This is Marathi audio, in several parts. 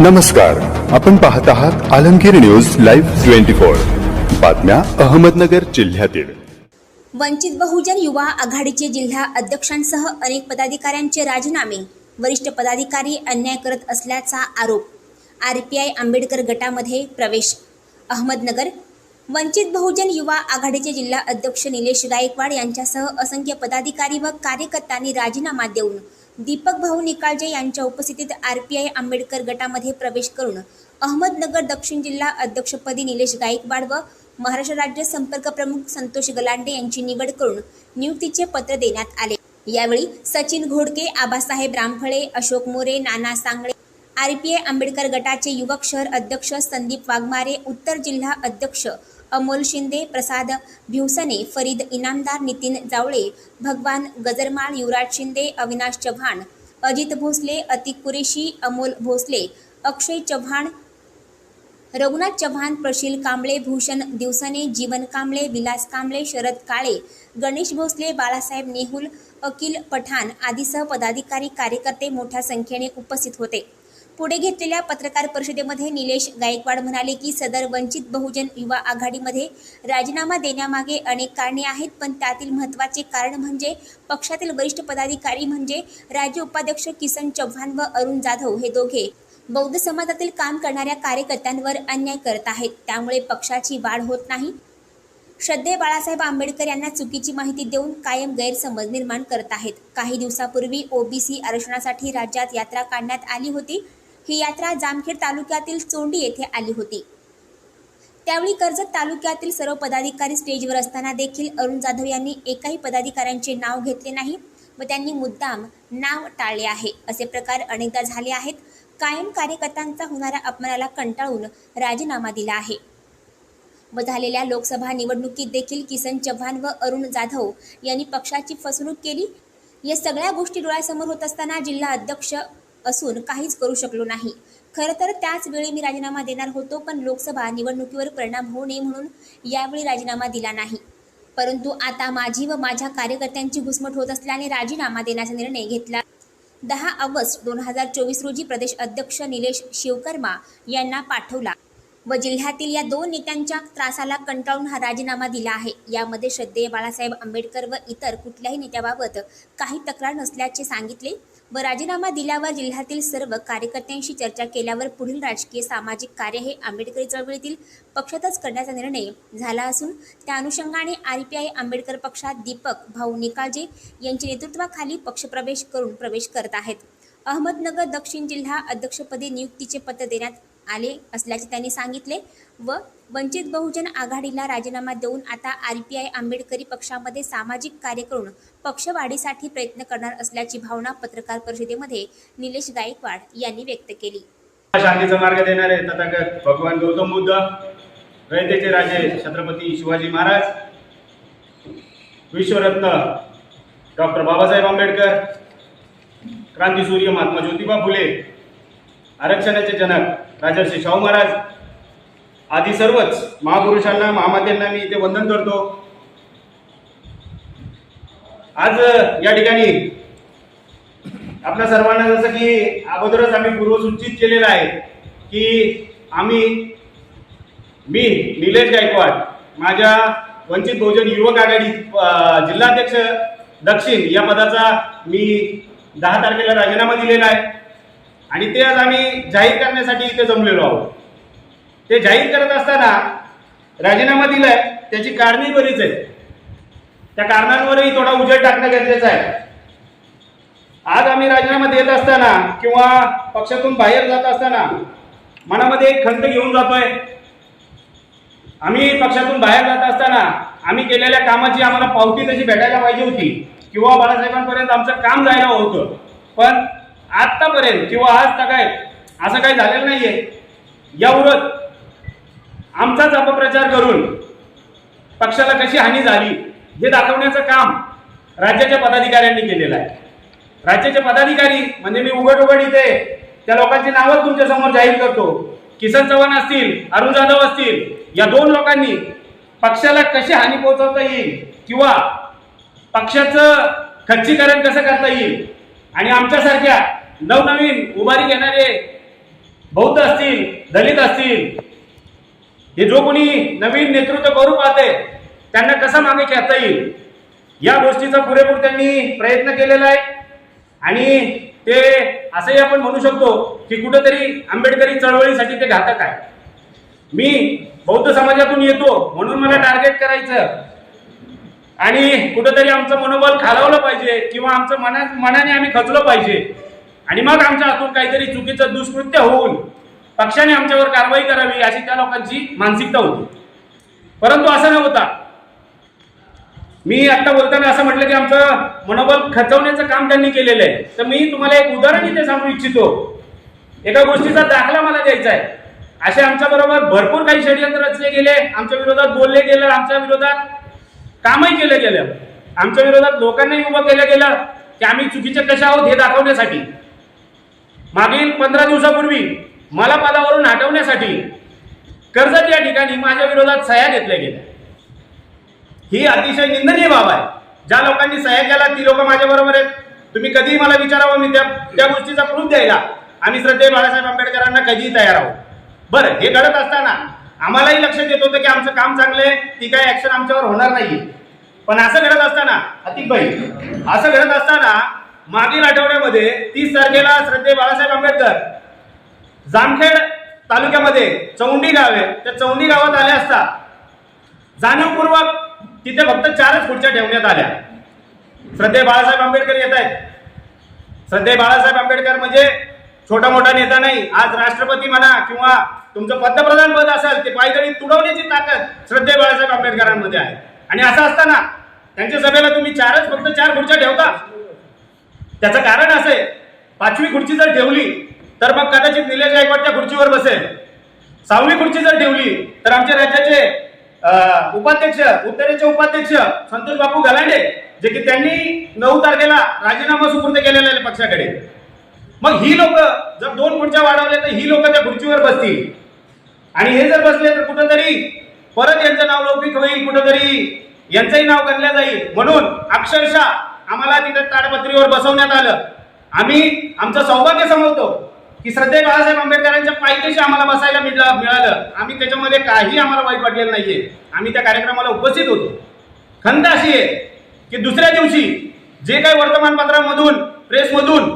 नमस्कार. आपण पाहत आहात Alamgir news live twenty four. बातम्या अहमदनगर जिल्ह्यातील. वंचित बहुजन युवा आघाडीचे जिल्हा अध्यक्षांसह अनेक पदाधिकाऱ्यांचे राजीनामे वरिष्ठ पदाधिकारी अन्याय करत असल्याचा आरोप आर पी आय आंबेडकर गटामध्ये प्रवेश. अहमदनगर वंचित बहुजन युवा आघाडीचे जिल्हा अध्यक्ष निलेश गायकवाड यांच्यासह असंख्य पदाधिकारी व कार्यकर्त्यांनी राजीनामा देऊन दीपक भाऊ निकाळजे यांच्या उपस्थितीत आर पी आय आंबेडकर गटामध्ये प्रवेश करून अहमदनगर दक्षिण जिल्हा अध्यक्षपदी निलेश गायकवाड व महाराष्ट्र राज्य संपर्क प्रमुख संतोष गलांडे यांची निवड करून नियुक्तीचे पत्र देण्यात आले. यावेळी Sachin Ghodke Abasaheb Ramphale Ashok More Nana Sangle R P I Ambedkar गटाचे युवक शहर अध्यक्ष संदीप वाघमारे उत्तर जिल्हा अध्यक्ष अमोल शिंदे प्रसाद भिवसने फरीद इनामदार नितीन जावळे भगवान गजरमाळ युवराज शिंदे अविनाश चव्हाण अजित भोसले अतिक कुरेशी अमोल भोसले अक्षय चव्हाण रघुनाथ चव्हाण प्रशील कांबळे भूषण दिवसने जीवन कांबळे विलास कांबळे शरद काळे गणेश भोसले बाळासाहेब नेहुल अकिल पठाण आदीसह पदाधिकारी कार्यकर्ते मोठ्या संख्येने उपस्थित होते. पुढे घेतलेल्या पत्रकार परिषदेमध्ये निलेश गायकवाड म्हणाले की सदर वंचित बहुजन युवा आघाडीमध्ये राजीनामा देण्यामागे अनेक कारणे आहेत पण त्यातील महत्त्वाचे कारण म्हणजे पक्षातील वरिष्ठ पदाधिकारी म्हणजे राज्य उपाध्यक्ष किसन चव्हाण व अरुण जाधव हे दोघे. बौद्ध समाजातील काम करणाऱ्या कार्यकर्त्यांवर अन्याय करत आहेत त्यामुळे पक्षाची वाढ होत नाही. श्रद्धे बाळासाहेब आंबेडकर यांना चुकीची माहिती देऊन कायम गैरसमज निर्माण करत आहेत. काही दिवसापूर्वी ओबीसी आरक्षणासाठी राज्यात यात्रा काढण्यात आली होती. ही यात्रा जामखेड तालुक्यातील चोंडी येथे आली होती. त्यावेळी कर्जत तालुक्यातील सर्व पदाधिकारी स्टेजवर असताना देखील अरुण जाधव यांनी एकाही पदाधिकाऱ्यांचे नाव घेतले नाही व त्यांनी मुद्दाम नाव टाळले आहे असे प्रकार अनेकदा झाले आहेत. कायम कार्यकर्त्यांचा होणाऱ्या अपमानाला कंटाळून राजीनामा दिला आहे. व झालेल्या लोकसभा निवडणुकीत देखील किसन चव्हाण व अरुण जाधव यांनी पक्षाची फसवणूक केली. या सगळ्या गोष्टी डोळ्यासमोर होत असताना जिल्हा अध्यक्ष असून काहीच करू शकलो नाही. खरं तर त्याच वेळी मी राजीनामा देणार होतो पण लोकसभा निवडणुकीवर परिणाम होऊ नये म्हणून यावेळी राजीनामा दिला नाही. परंतु आता माझी व माझ्या कार्यकर्त्यांची घुसमट होत असल्याने राजीनामा देण्याचा निर्णय घेतला. दहा ऑगस्ट दोन हजार चोवीस रोजी प्रदेश अध्यक्ष निलेश शिवकर्मा यांना पाठवला व जिल्ह्यातील या दोन नेत्यांच्या त्रासाला कंटाळून हा राजीनामा दिला आहे. यामध्ये श्रद्धेय बाळासाहेब आंबेडकर व इतर कुठल्याही नेत्याबाबत काही तक्रार नसल्याचे सांगितले. व राजीनामा दिल्यावर जिल्ह्यातील सर्व कार्यकर्त्यांशी चर्चा केल्यावर पुढील राजकीय सामाजिक कार्य हे आंबेडकरी चळवळीतील पक्षातच करण्याचा निर्णय झाला असून त्या अनुषंगाने आर पी आय आंबेडकर पक्षात दीपक भाऊ निकाळजे यांच्या नेतृत्वाखाली पक्षप्रवेश करून प्रवेश करत आहेत. अहमदनगर दक्षिण जिल्हा अध्यक्षपदी नियुक्तीचे पत्र देण्यात आले असल्याचे त्यांनी सांगितले व वंचित बहुजन आघाडीला राजीनामा देऊन आता आर पी आय आंबेडकरी पक्षामध्ये सामाजिक कार्य करून पक्षवाढीसाठी प्रयत्न करणार असल्याची भावना पत्रकार परिषदेमध्ये निलेश गायकवाड यांनी व्यक्त केली. शांतीचा मार्ग देणारे तथागत भगवान गौतम बुद्ध रयतेचे राजे छत्रपती शिवाजी महाराज विश्वरत्न डॉक्टर बाबासाहेब आंबेडकर क्रांतीसूर्य महात्मा ज्योतिबा फुले आरक्षणाचे जनक राजर्षी शाहू महाराज आदी सर्वच महापुरुषांना महामात्यांना मी इथे वंदन करतो. आज या ठिकाणी आपल्या सर्वांना जसं की अगोदरच आम्ही पूर्वसूचित केलेलं आहे की आम्ही मी निलेश गायकवाड माझ्या वंचित बहुजन युवक आघाडी जिल्हाध्यक्ष दक्षिण या पदाचा मी दहा तारखेला राजीनामा दिलेला आहे. आणि ते आज आम्ही जाहीर करण्यासाठी इथे जमलेलो आहोत. ते जाहीर करत असताना राजीनामा दिलाय त्याची कारणे बरीच आहे त्या कारणांवरही थोडा उजेड टाकणं गरजेचं आहे. आज आम्ही राजीनामा देत असताना किंवा पक्षातून बाहेर जात असताना मनामध्ये एक खंत घेऊन जातोय. आम्ही पक्षातून बाहेर जात असताना आम्ही केलेल्या कामाची आम्हाला पावती तशी भेटायला पाहिजे होती. किंवा बाळासाहेबांपर्यंत आमचं काम जायला होतं. पण आत्तापर्यंत किंवा आज काय असं काही झालेलं नाहीये. या उलट आमचाच अपप्रचार करून पक्षाला कशी हानी झाली हे दाखवण्याचं काम राज्याच्या पदाधिकाऱ्यांनी केलेलं आहे. राज्याचे पदाधिकारी म्हणजे मी उघड उघड इथे त्या लोकांची नावं तुमच्यासमोर जाहीर करतो. किसन चव्हाण असतील अरुण जाधव असतील या दोन लोकांनी पक्षाला कशी हानी पोहोचवता येईल किंवा पक्षाचं खच्चीकरण कसं करता येईल? आणि आमच्यासारख्या नवनवीन उभारी घेणारे बौद्ध असतील दलित असतील हे जो कोणी नवीन नेतृत्व करू पाहते त्यांना कसं मागे खेळता येईल? या गोष्टीचा पुरेपूर त्यांनी प्रयत्न केलेला आहे. आणि ते असंही आपण म्हणू शकतो की कुठंतरी आंबेडकरी चळवळीसाठी ते घातक आहे. मी बौद्ध समाजातून येतो म्हणून मला टार्गेट करायचं. आणि कुठंतरी आमचं मनोबल खालावलं पाहिजे किंवा आमचं मना मनाने आम्ही खचलं पाहिजे. आणि मग आमच्या हातून काहीतरी चुकीचं दुष्कृत्य होऊन पक्षाने आमच्यावर कारवाई करावी अशी त्या लोकांची मानसिकता होती. परंतु असं न होता मी आता बोलताना असं म्हटलं की आमचं मनोबल खचवण्याचं काम त्यांनी केलेलं आहे. तर मी तुम्हाला एक उदाहरण इथे सांगू इच्छितो. एका गोष्टीचा दाखला मला द्यायचा आहे. असे आमच्या बरोबर भरपूर काही षडयंत्र रचले गेले. आमच्या विरोधात बोलले गेलं आमच्या विरोधात कामही केलं गेलं. आमच्या विरोधात लोकांनाही उभं केलं गेलं की आम्ही चुकीचे कशा आहोत हे दाखवण्यासाठी. मागील पंधरा दिवसापूर्वी मला पदावरून हटवण्यासाठी कर्जत या ठिकाणी माझ्या विरोधात सह्या घेतल्या गेल्या. ही अतिशय निंदनीय बाब आहे. ज्या लोकांनी सह्या केला ती लोक माझ्याबरोबर आहेत. तुम्ही कधीही मला विचारावं मी त्या त्या गोष्टीचा प्रूफ द्यायला. आम्ही श्रद्धेय बाळासाहेब आंबेडकरांना कधीही तयार आहोत. बरं हे घडत असताना आम्हालाही लक्षात येत होतं की आमचं काम चांगलं आहे ती काय ऍक्शन आमच्यावर होणार नाही पण असं घडत असताना अतिक भाई असं घडत असताना मागील आठवड्यामध्ये तीस तारखेला श्रद्धे बाळासाहेब आंबेडकर जामखेड तालुक्यामध्ये चौंडी गाव आहे. त्या चौंडी गावात आले असता जाणीवपूर्वक तिथे फक्त चारच खुर्च्या ठेवण्यात आल्या. श्रद्धे बाळासाहेब आंबेडकर येत आहेत. श्रद्धे बाळासाहेब आंबेडकर म्हणजे छोटा मोठा नेता नाही आज राष्ट्रपती म्हणा किंवा तुमचं पंतप्रधान पद असेल ते पायदळी तुडवण्याची ताकद श्रद्धे बाळासाहेब आंबेडकरांमध्ये आहे. आणि असं असताना त्यांच्या सभेला तुम्ही चारच फक्त चार खुर्च्या ठेवता. त्याचं कारण असं आहे पाचवी खुर्ची जर ठेवली तर मग कदाचित निलेश गायकवाडच्या खुर्चीवर बसेल. सहावी खुर्ची जर ठेवली तर आमच्या राज्याचे उपाध्यक्ष उत्तरेचे उपाध्यक्ष संतोष बापू गलांडे जे की त्यांनी नऊ तारखेला राजीनामा सुपूर्द केलेला आहे पक्षाकडे. मग ही लोक जर दोन खुर्च्या वाढवल्या तर ही लोक त्या खुर्चीवर बसतील. आणि हे जर बसले तर कुठंतरी परत यांचं नाव लौकिक होईल कुठंतरी यांचंही नाव गणलं जाईल. म्हणून अक्षरशः आम्हाला तिथे ताडपत्रीवर बसवण्यात आलं. आम्ही आमचं सौभाग्य समजतो. की श्रद्धेय बाळासाहेब आंबेडकरांच्या पायथ्याशी आम्हाला बसायला मिळलं मिळालं. आम्ही त्याच्यामध्ये काही आम्हाला वाईट वाटलेलं नाहीये. आम्ही त्या कार्यक्रमाला उपस्थित होतो. खंत अशी आहे की दुसऱ्या दिवशी जे काही वर्तमानपत्रांमधून प्रेसमधून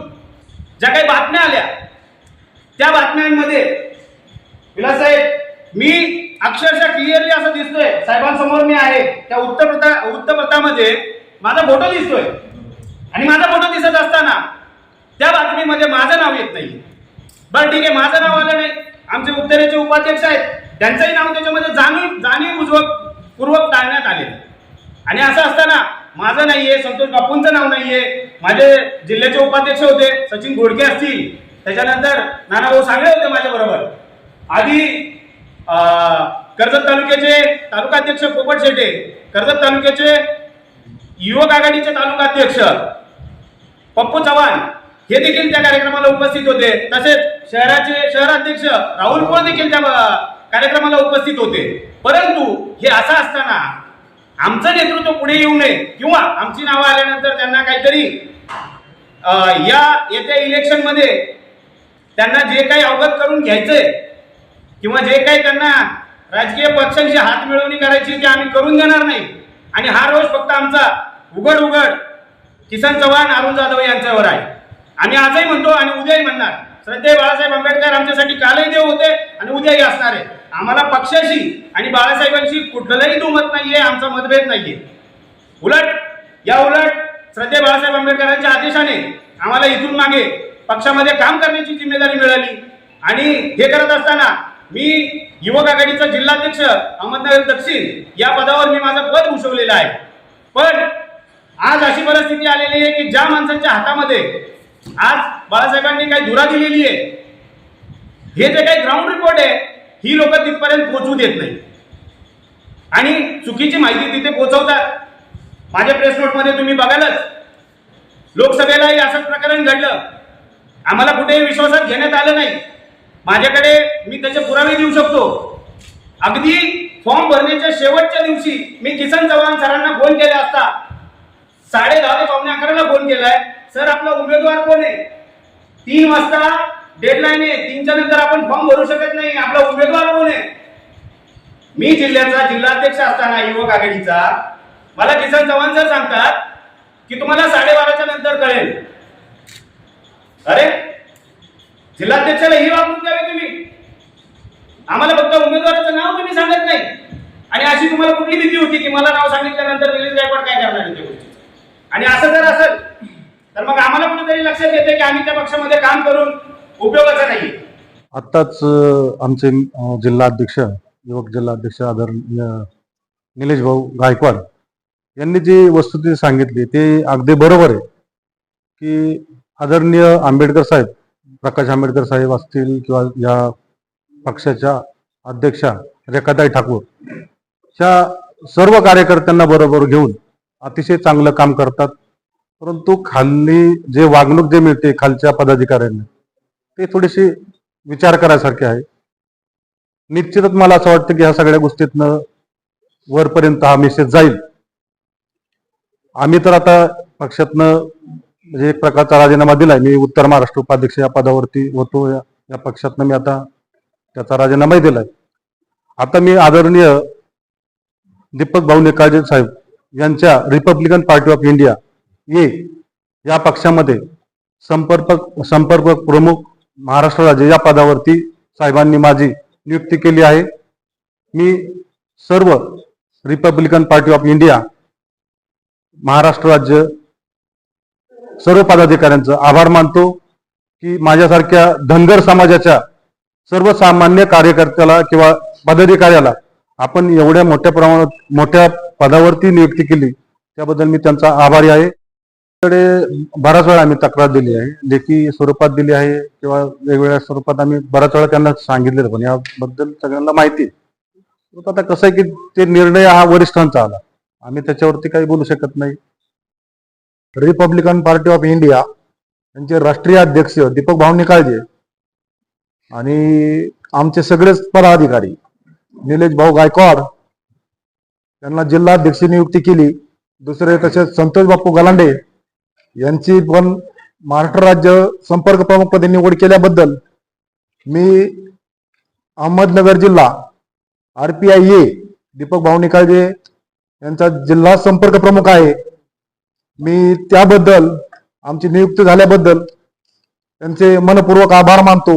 ज्या काही बातम्या आल्या त्या बातम्यांमध्ये विलासाहेब मी अक्षरशः क्लिअरली असं दिसतोय. साहेबांसमोर मी आहे. त्या वृत्तपत्रा वृत्तपत्रामध्ये माझा फोटो दिसतोय. आणि माझा फोटो दिसत असताना त्या बातमीमध्ये माझं नाव येत नाही बरं ठीक आहे माझं नाव आलं नाही. आमचे उत्तरेचे उपाध्यक्ष आहेत. त्यांचंही नाव त्याच्यामध्ये जाणीव जाणीव पूर्वक टाळण्यात आले. आणि असं असताना माझं नाहीये संतोष बापूंचं नाव नाहीये. माझे जिल्ह्याचे उपाध्यक्ष होते सचिन घोडके असतील. त्याच्यानंतर नानाभाऊ सागळे होते माझ्या बरोबर. आधी कर्जत तालुक्याचे तालुकाध्यक्ष पोपट शेटे कर्जत तालुक्याचे युवक आघाडीचे तालुकाध्यक्ष पप्पू चव्हाण हे देखील त्या कार्यक्रमाला उपस्थित होते. तसेच शहराचे शहराध्यक्ष राहुल पोळ देखील त्या कार्यक्रमाला उपस्थित होते. परंतु हे असं असताना आमचं नेतृत्व पुढे येऊ नये किंवा आमची नावं आल्यानंतर त्यांना काहीतरी या येत्या इलेक्शनमध्ये त्यांना जे काही अवगत करून घ्यायचंय किंवा जे काही त्यांना राजकीय पक्षांशी हात मिळवणी करायची ती आम्ही करून देणार नाही. आणि हा रोष फक्त आमचा उघड उघड किसन चव्हाण अरुण जाधव यांच्यावर आहे. आम्ही आजही म्हणतो आणि उद्याही म्हणणार. श्रद्धे बाळासाहेब आंबेडकर आमच्यासाठी कालही देव होते आणि उद्याही असणार आहे. आम्हाला पक्षाशी आणि बाळासाहेबांशी कुठलंही दुमत नाहीये आमचा मतभेद नाहीये. उलट या उलट श्रद्धे बाळासाहेब आंबेडकरांच्या आदेशाने आम्हाला इथून मागे पक्षामध्ये काम करण्याची जिम्मेदारी मिळाली. आणि हे करत असताना मी युवक आघाडीचा जिल्हाध्यक्ष अहमदनगर दक्षिण या पदावर मी माझं पद भूषवलेलं आहे. पण आज अशी परिस्थिती आलेली आहे की ज्या माणसांच्या हातामध्ये आज बाळासाहेबांनी काही धुरा दिलेली आहे. हे जे काही ग्राउंड रिपोर्ट आहे ही लोक तिथपर्यंत पोहोचवू देत नाही. आणि चुकीची माहिती तिथे पोहोचवतात. माझ्या प्रेस नोटमध्ये तुम्ही बघालच. लोकसभेलाही असंच प्रकरण घडलं. आम्हाला कुठेही विश्वासात घेण्यात आलं नाही. माझ्याकडे मी त्याचे पुरावे देऊ शकतो. अगदी फॉर्म भरण्याच्या शेवटच्या दिवशी मी किसन चव्हाण सरांना फोन केला असता. साडे दहा ते पावणे अकराला फोन केलाय. सर आपला उमेदवार कोण आहे? तीन वाजता डेडलाईन आहे. तीनच्या नंतर आपण फॉर्म भरू शकत नाही. आपला उमेदवार कोण आहे? मी जिल्ह्याचा जिल्हाध्यक्ष असताना युवक आघाडीचा. मला किसन चव्हाण सर सांगतात की तुम्हाला साडेबाराच्या नंतर कळेल. अरे जिल्हाध्यक्षाला ही वागणूक द्यावी तुम्ही. आम्हाला फक्त उमेदवाराचं नाव तुम्ही सांगत नाही. आणि अशी तुम्हाला कुठली भीती होती की मला नाव सांगितल्यानंतर निलेश गायकवाड काय करणार आणि असं जर तरी लक्षात येते की आम्ही त्या पक्षामध्ये काम करून उपयोगाचं नाही आत्ताच आमचे जिल्हाध्यक्ष युवक जिल्हाध्यक्ष आदरणीय निलेश भाऊ गायकवाड यांनी जी वस्तुस्थिती सांगितली ते अगदी बरोबर आहे की आदरणीय आंबेडकर साहेब प्रकाश आंबेडकर साहेब असतील किंवा या पक्षाच्या अध्यक्षा रेखाताई ठाकूर ह्या सर्व कार्यकर्त्यांना बरोबर घेऊन अतिशय चांगलं काम करतात. परंतु खाली जे वागणूक जे मिळते खालच्या पदाधिकाऱ्यांना ते थोडीशी विचार करायसारखे आहे. निश्चितच मला असं वाटतं की ह्या सगळ्या गोष्टीतनं वरपर्यंत हा मेसेज जाईल. आम्ही तर आता पक्षातनं म्हणजे एक प्रकारचा राजीनामा दिलाय. मी उत्तर महाराष्ट्र उपाध्यक्ष या पदावरती होतो. या या पक्षातनं मी आता त्याचा राजीनामाही दिलाय. आता मी आदरणीय दीपक भाऊ निकाळजे साहेब यांच्या रिपब्लिकन पार्टी ऑफ इंडिया ये या पक्षामध्ये संपर्क संपर्क प्रमुख महाराष्ट्र राज्य या पदावरती साहेबांनी माझी नियुक्ती केली आहे. मी सर्व Republican Party of India Maharashtra राज्य सर्व पदाधिकाऱ्यांचं आभार मानतो की माझ्यासारख्या धनगर समाजाच्या सर्वसामान्य कार्यकर्त्याला किंवा पदाधिकाऱ्याला आपण एवढ्या मोठ्या प्रमाणात मोठ्या पदावरती नियुक्ती केली त्याबद्दल मी त्यांचा आभारी आहे. कडे बराच वेळा आम्ही तक्रार दिली आहे. लेखी स्वरूपात दिली आहे किंवा वेगवेगळ्या स्वरूपात आम्ही बराच वेळा त्यांना सांगितलेलं पण याबद्दल सगळ्यांना माहिती आहे. आता कसं आहे की ते निर्णय हा वरिष्ठांचा आला. आम्ही त्याच्यावरती काही बोलू शकत नाही. रिपब्लिकन पार्टी ऑफ इंडिया यांचे राष्ट्रीय अध्यक्ष दीपक भाऊ निकाळजे आणि आमचे सगळेच पदाधिकारी निलेश भाऊ गायकवाड त्यांना जिल्हा अध्यक्ष नियुक्ती केली. दुसरे तसेच संतोष बापू गलांडे यांची पण महाराष्ट्र राज्य संपर्क प्रमुखपदी निवड केल्याबद्दल मी अहमदनगर जिल्हा R P I A Deepak Bhau Nikalje यांचा जिल्हा संपर्क प्रमुख आहे. मी त्याबद्दल आमची नियुक्ती झाल्याबद्दल त्यांचे मनपूर्वक आभार मानतो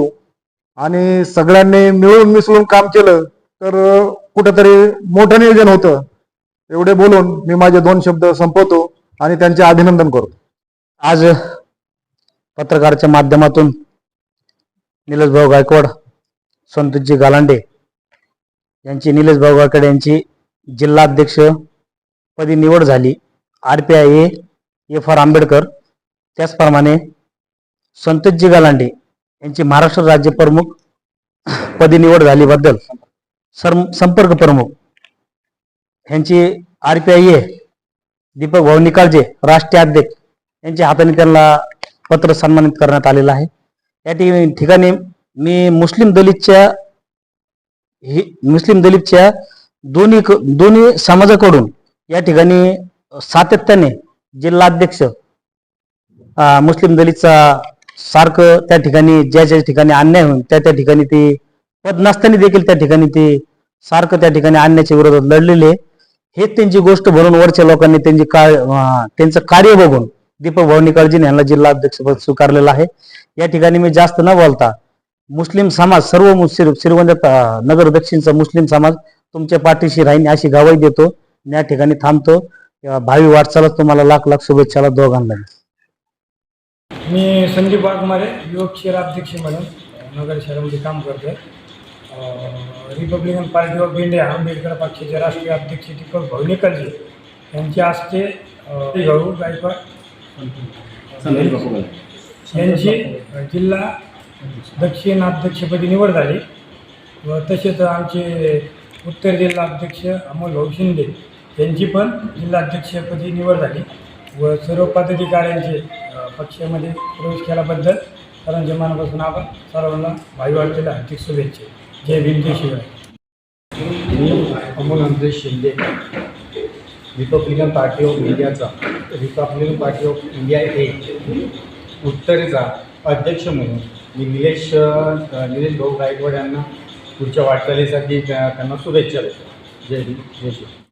आणि सगळ्यांनी मिळून मिसळून काम केलं तर कुठंतरी मोठं नियोजन होतं. एवढे बोलून मी माझे दोन शब्द संपवतो आणि त्यांचे अभिनंदन करतो. आज पत्रकाराच्या माध्यमातून निलेश भाऊ गायकवाड संतोषजी गालांडे यांची निलेश भाऊ गायकवाड यांची जिल्हाध्यक्ष पदी निवड झाली. R P I A F R Ambedkar. त्याचप्रमाणे संतोषजी गालांडे यांची महाराष्ट्र राज्य प्रमुख पदी निवड झालीबद्दल सर संपर्क प्रमुख यांची R P I A Deepak Bhau Nikalje राष्ट्रीय अध्यक्ष यांच्या हाताने त्यांना पत्र सन्मानित करण्यात आलेलं आहे. या ठिकाणी ठिकाणी मी मुस्लिम दलितच्या मुस्लिम दलितच्या दोन्ही क- दोन्ही समाजाकडून या ठिकाणी सातत्याने जिल्हाध्यक्ष मुस्लिम दलितचा सारखं त्या ठिकाणी ज्या ज्या ठिकाणी अन्याय होऊन त्या त्या ठिकाणी ते पद नसताना देखील त्या ठिकाणी ते सारखं त्या ठिकाणी आणण्याच्या विरोधात लढलेले हे त्यांची गोष्ट भरून वरच्या लोकांनी त्यांची काय त्यांचं कार्य बघून दीपक भाऊ यांना जिल्हा अध्यक्षपद स्वीकारलेलं आहे. या ठिकाणी मी जास्त न बोलता मुस्लिम समाज सर्व मुस्लिम श्रीगोंदा नगर दक्षिणचा मुस्लिम समाज तुमच्या पाठीशी राहीन अशी ग्वाही देतो. या ठिकाणी थांबतो. भावी वाटचालच तुम्हाला लाख लाख शुभेच्छाला दोघांना. मी संदीप वाघमारे युवक शहराध्यक्ष म्हणून नगर शहरामध्ये काम करतोय. Republican Party of India Ambedkar पक्षाचे राष्ट्रीय अध्यक्ष दीपक भाऊ निकलजी यांच्या हस्ते गायकवाड यांची जिल्हा दक्षिण अध्यक्षपदी निवड झाली व तसेच आमचे उत्तर जिल्हा अध्यक्ष अमोल भाऊ शिंदे यांची पण जिल्हाध्यक्षपदी निवड झाली व सर्व पदाधिकाऱ्यांचे अ, पक्षामध्ये प्रवेश केल्याबद्दल सर्वांचे मनापासून आभार. सर्वांना भाई वाटलेल्या हार्दिक शुभेच्छा. जय भीम जय शिवाय मी Amol Antaresh Shinde Republican Party of इंडियाचा Republican Party of India A उत्तरेचा अध्यक्ष म्हणून मी निलेश निलेश भाऊ गायकवाड यांना पुढच्या वाटचालीसाठी त्यांना शुभेच्छा देतो. जय हिंद जय श्री